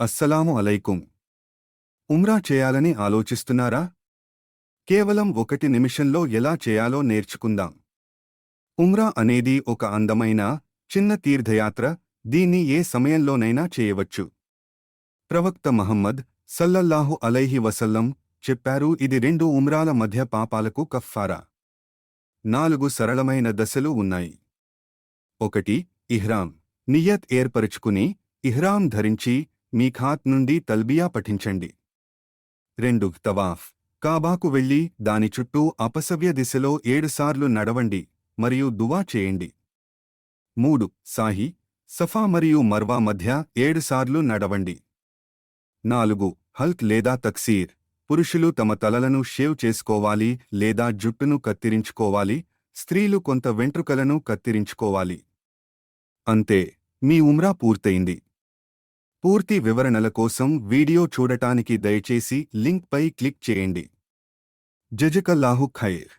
అస్సలాము అలైకుం. ఉమ్రా చేయాలని ఆలోచిస్తున్నారా? కేవలం ఒకటి నిమిషంలో ఎలా చేయాలో నేర్చుకుందాం. ఉమ్రా అనేది ఒక అందమైన చిన్న తీర్థయాత్ర దీన్ని ఏ సమయంలోనైనా చేయవచ్చు. ప్రవక్త మహమ్మద్ సల్లల్లాహు అలైహి వసల్లం చెప్పారు ఇది రెండు ఉమ్రాల మధ్య పాపాలకు కఫ్ఫారా. నాలుగు సరళమైన దశలు ఉన్నాయి. ఒకటి ఇహ్రాం. నియత్ ఏర్పరుచుకుని ఇహ్రాం ధరించి మీ ఖాత్ నుండి తల్బియా పఠించండి. రెండు తవాఫ్. కాబాకు వెళ్ళి దాని చుట్టూ అపసవ్య దిశలో ఏడుసార్లు నడవండి మరియు దువా చేయండి. మూడు సాహి. సఫా మరియు మర్వా మధ్య ఏడుసార్లు నడవండి. నాలుగు హల్క్ లేదా తక్సీర్. పురుషులు తమ తలలను షేవ్ చేసుకోవాలి లేదా జుట్టును కత్తిరించుకోవాలి స్త్రీలు కొంత వెంట్రుకలను కత్తిరించుకోవాలి. అంతే మీ ఉమ్రా పూర్తయింది. పూర్తి వివరణల కోసం వీడియో చూడటానికి దయచేసి లింక్పై క్లిక్ చేయండి. జజకల్లాహు ఖైర్